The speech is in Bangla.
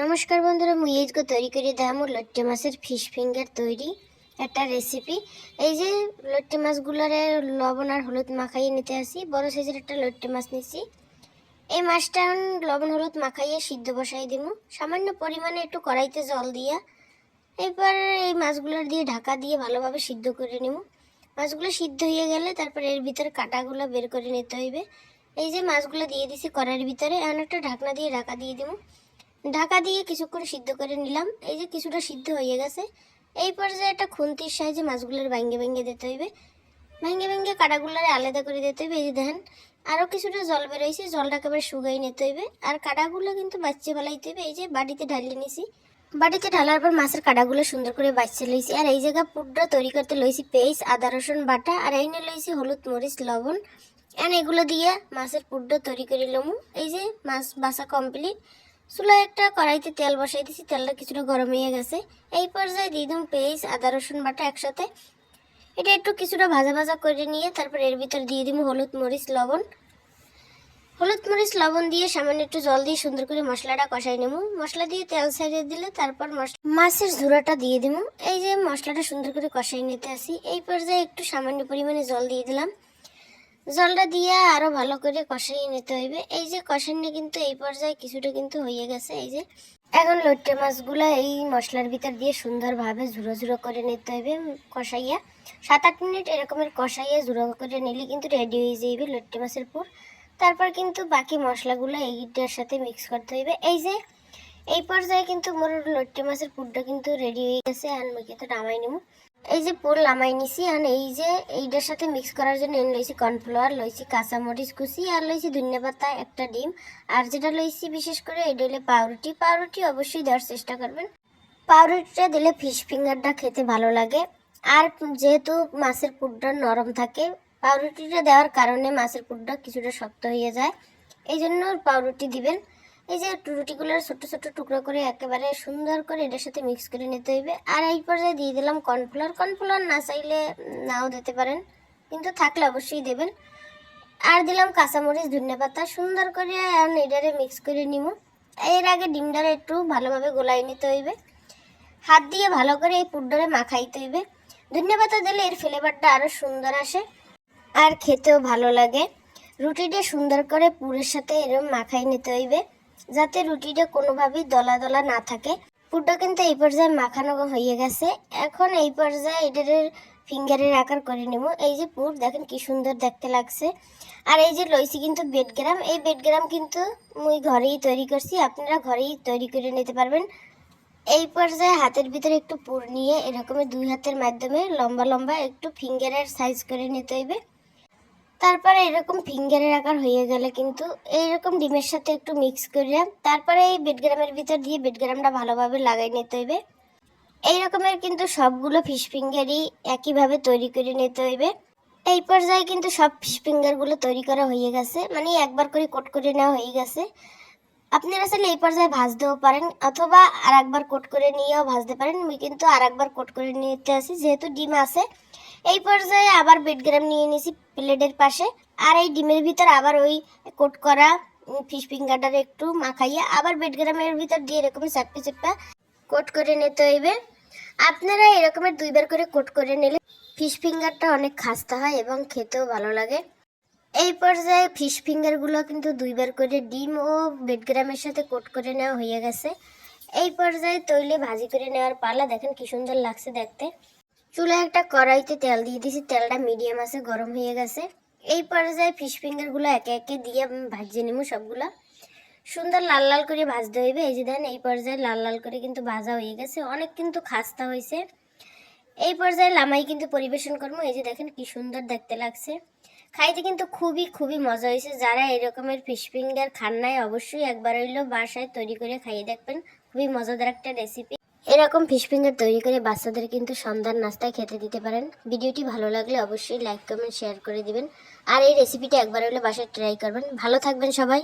নমস্কার বন্ধুরা, মুই আজকে তৈরি করে দেখাম লট্টে মাছের ফিশ ফিঙ্গার তৈরি একটা রেসিপি এই যে লট্টে মাছগুলোরে লবণ আর হলুদ মাখাইয়ে নিতে আসি, বড় সাইজের একটা লট্টে মাছ নিছি। এই মাছটা লবণ হলুদ মাখাইয়ে সিদ্ধ বসাই দিব সামান্য পরিমাণে একটু কড়াইতে জল দিয়া, এবার এই মাছগুলোর দিয়ে ঢাকা দিয়ে ভালোভাবে সিদ্ধ করে নিব মাছগুলো সিদ্ধ হয়ে গেলে তারপর এর ভিতরে কাটাগুলো বের করে নিতে হইবে। এই যে মাছগুলো দিয়ে দিছি কড়াইয়ের ভিতরে, এখন একটা ঢাকনা দিয়ে ঢাকা দিয়ে দিব ঢাকা দিয়ে কিছুক্ষণ সিদ্ধ করে নিলাম। এই যে কিছুটা সিদ্ধ হয়ে গেছে। এই পর্যায়ে একটা খুন্তির সাহায্যে মাছগুলোর ভাঙ্গে ভেঙে দিতে হইবে। ভেঙে ভেঙে কাটাগুলোরে আলাদা করে দিতে হইবে। এই যে দেখেন আরও কিছুটা জল বেরোইছে। জলটা একেবারে শুকাই নিতে হইবে। আর কাটাগুলো কিন্তু বাচ্চা ফেলাইতে হইবে। এই যে বাড়িতে ঢালিয়ে নিছি। বাটিতে ঢালার পর মাছের কাটাগুলো সুন্দর করে বাচ্চা লইছি। আর এই জায়গা পুরটা তৈরি করতে লইছি পেঁয়াজ, আদা, রসুন বাটা। আর এই নিয়ে লইছি হলুদ, মরিচ, লবণ। এন এগুলো দিয়ে মাছের পুরটা তৈরি করে লমু। এই যে মাছ বাসা কমপ্লিট চুলায় একটা কড়াইতে তেল বসাই দিছি, তেলটা কিছুটা গরম হয়ে গেছে। এই পর্যায়ে দিয়ে দিম পেঁয়াজ, আদা, রসুন বাটা একসাথে। এটা একটু কিছুটা ভাজা ভাজা করে নিয়ে তারপর এর ভিতর দিয়ে দিব হলুদ মরিচ, লবণ। হলুদ মরিচ, লবণ দিয়ে সামান্য একটু জল দিয়ে সুন্দর করে মশলাটা কষাই নেব। মশলা দিয়ে তেল ছাড়িয়ে দিলে তারপর মাছের ঝুড়াটা দিয়ে দিব। এই যে মশলাটা সুন্দর করে কষাই নিতে আসি এই পর্যায়ে একটু সামান্য পরিমাণে জল দিয়ে দিলাম। জলটা দিয়ে আরও ভালো করে কষাই নিতে হইবে। এই যে কষানি কিন্তু এই পর্যায়ে কিছুটা কিন্তু হয়ে গেছে। এই যে এখন লট্টে মাছগুলো এই মশলার ভিতর দিয়ে সুন্দরভাবে ঝুড়ো ঝুড়ো করে নিতে হইবে কষাইয়া। সাত আট মিনিট এরকমের কষাইয়া ঝুড়ো করে নিলে কিন্তু রেডি হয়ে যাইবে লট্টে মাছের পুর। তারপর কিন্তু বাকি মশলাগুলো এইটার সাথে মিক্স করতে হইবে। এই যে এই পর্যায়ে কিন্তু মোর লট্টে মাছের পুরটা কিন্তু রেডি হয়ে গেছে। আর আমি কিন্তু নামাই নেব। এই যে পুর লামাই নিছি, আর এই যে এইটার সাথে মিক্স করার জন্য এনে লইছি কর্নফ্লাওয়ার লইছি কাঁচামরিচ কুচি, আর লইছি ধনিয়া পাতা, একটা ডিম। আর যেটা লইছি বিশেষ করে এটা হলে পাউরুটি। পাউরুটি অবশ্যই দেওয়ার চেষ্টা করবেন। পাউরুটিটা দিলে ফিশ ফিঙ্গারটা খেতে ভালো লাগে। আর যেহেতু মাছের পুরটা নরম থাকে, পাউরুটিটা দেওয়ার কারণে মাছের পুরটা কিছুটা শক্ত হয়ে যায়। এই জন্য পাউরুটি দিবেন। এই যে রুটিগুলোর ছোট ছোট টুকরো করে একেবারে সুন্দর করে এটার সাথে মিক্স করে নিতে হইবে। আর এই পর্যায়ে দিয়ে দিলাম কর্নফ্লাওয়ার। কর্নফ্লাওয়ার না চাইলে নাও দিতে পারেন, কিন্তু থাকলে অবশ্যই দেবেন। আর দিলাম কাঁচামরিচ ধনে পাতা, সুন্দর করে আর এটারে মিক্স করে নিব। এর আগে ডিমটারে একটু ভালোভাবে গোলাই নিতে হইবে। হাত দিয়ে ভালো করে এই পুরডারে মাখাইতে হইবে। ধনে পাতা দিলে এর ফ্লেভারটা আরও সুন্দর আসে আর খেতেও ভালো লাগে। রুটিটা সুন্দর করে পুরের সাথে এরকম মাখাই নিতে হইবে। যাতে রুটিটা কোনোভাবেই দলা দলা না থাকে। পুরটা কিন্তু এই পর্যায়ে মাখানো হয়ে গেছে। এখন এই পর্যায়ে এটার ফিঙ্গারের আকার করে নেব। এই যে পুর, দেখেন কি সুন্দর দেখতে লাগছে। আর এই যে লইছি কিন্তু বেডগ্রাম এই বেডগ্রাম কিন্তু মুই ঘরেই তৈরি করছি। আপনারা ঘরেই তৈরি করে নিতে পারবেন। এই পর্যায়ে হাতের ভিতরে একটু পুর নিয়ে এরকমের দুই হাতের মাধ্যমে লম্বা লম্বা একটু ফিঙ্গারের সাইজ করে নিতে হইবে। তারপরে এরকম ফিঙ্গারের আকার হয়ে গেলে কিন্তু এইরকম ডিমের সাথে একটু মিক্স করে তারপরে এই বেডগ্রামের ভিতর দিয়ে বেডগ্রামটা ভালোভাবে লাগাই নিতে হইবে। এই রকমের কিন্তু সবগুলো ফিশ ফিঙ্গারই একইভাবে তৈরি করে নিতে হইবে। এই পর্যায়ে কিন্তু সব ফিশ ফিঙ্গারগুলো তৈরি করা হয়ে গেছে মানে একবার করে কোট করে নেওয়া হয়ে গেছে। আপনারা চাইলে এই পর্যায়ে ভাজতেও পারেন অথবা আর একবার কোট করে নিয়েও ভাজতে পারেন। আমি কিন্তু আর একবার কোট করে নিতে আসি, যেহেতু ডিম আছে। এই পর্যায়ে আবার বেডগ্রাম নিয়ে নিয়েছি প্লেটের পাশে। আর এই ডিমের ভিতর আবার ওই কোট করা ফিশ ফিঙ্গারটার একটু মাখাইয়া আবার বেডগ্রামের ভিতর দিয়ে এরকম চাপটা চাপটা কোট করে নিতে হইবে। আপনারা এরকমের দুইবার করে কোট করে নিলে ফিশ ফিঙ্গারটা অনেক খাস্তা হয় এবং খেতেও ভালো লাগে। এই পর্যায়ে ফিশ ফিঙ্গারগুলো কিন্তু দুইবার করে ডিম ও বেডগ্রামের সাথে কোট করে নেওয়া হয়ে গেছে। এই পর্যায়ে তৈলে ভাজি করে নেওয়ার পালা দেখেন কি সুন্দর লাগছে দেখতে। চুলায় একটা কড়াইতে তেল দিয়ে দিয়েছি। তেলটা মিডিয়াম আছে, গরম হয়ে গেছে। এই পর্যায়ে ফিশ ফিঙ্গারগুলো একে একে দিয়ে ভাজিয়ে নেব সবগুলা। সুন্দর লাল লাল করে ভাজতে হইবে। এই যে দেখেন এই পর্যায়ে লাল লাল করে কিন্তু ভাজা হয়ে গেছে। অনেক কিন্তু খাস্তা হয়েছে। এই পর্যায়ে লামাই কিন্তু পরিবেশন করব। এই যে দেখেন কি সুন্দর দেখতে লাগছে। খাইতে কিন্তু খুবই খুবই মজা হয়েছে। যারা এরকমের ফিশ ফিঙ্গার খান নাই, অবশ্যই একবার হইল বাসায় তৈরি করে খাইয়ে দেখবেন। খুবই মজাদার একটা রেসিপি এরকম ফিশ ফিঙ্গার তৈরি করে বাচ্চাদের কিন্তু সন্ধ্যার নাস্তায় খেতে দিতে পারেন। ভিডিওটি ভালো লাগলে অবশ্যই লাইক কমেন্ট শেয়ার করে দিবেন। আর এই রেসিপিটা একবার হলে বাসায় ট্রাই করবেন। ভালো থাকবেন সবাই।